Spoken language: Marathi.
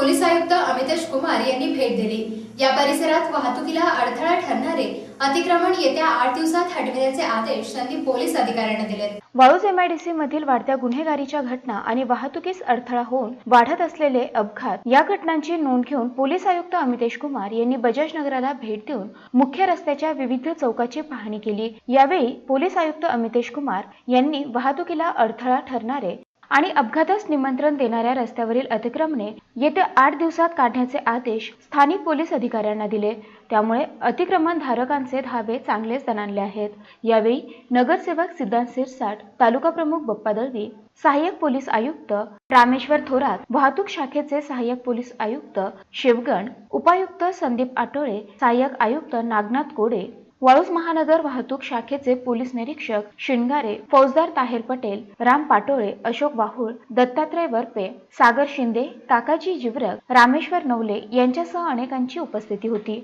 पोलीस आयुक्त अमितेश कुमार यांनी भेट दिली. या परिसरात वाहतुकीला अडथळा ठरणारे अतिक्रमण येत्या आठ दिवसात हटविण्याचे आदेश त्यांनी पोलीस अधिकाऱ्यांना दिलेत. वाळूज एमआयडीसी मधील वाढत्या गुन्हेगारीच्या घटना आणि वाहतुकीस अडथळा होऊन वाढत असलेले अपघात या घटनांची नोंद घेऊन पोलीस आयुक्त अमितेश कुमार यांनी बजाज नगराला भेट देऊन मुख्य रस्त्याच्या विविध चौकाची पाहणी केली. यावेळी पोलीस आयुक्त अमितेश कुमार यांनी वाहतुकीला अडथळा ठरणारे आणि अपघातास निमंत्रण देणाऱ्या रस्त्यावरील अतिक्रमणे येत्या आठ दिवसात काढण्याचे आदेश स्थानिक पोलीस अधिकाऱ्यांना दिले. त्यामुळे अतिक्रमण धारकांचे धाबे चांगलेच दणाणले आहेत. यावेळी नगरसेवक सिद्धांत सिरसाट तालुका प्रमुख बप्पा दळवी सहाय्यक पोलीस आयुक्त रामेश्वर थोरात वाहतूक शाखेचे सहाय्यक पोलीस आयुक्त शिवगण उपायुक्त संदीप आटोळे सहाय्यक आयुक्त नागनाथ कोडे वाळूज महानगर वाहतूक शाखेचे पोलीस निरीक्षक शिणगारे फौजदार ताहेर पटेल राम पाटोळे अशोक वाहुळ दत्तात्रय वरपे सागर शिंदे काकाजी जिवरक रामेश्वर नवले यांच्यासह अनेकांची उपस्थिती होती.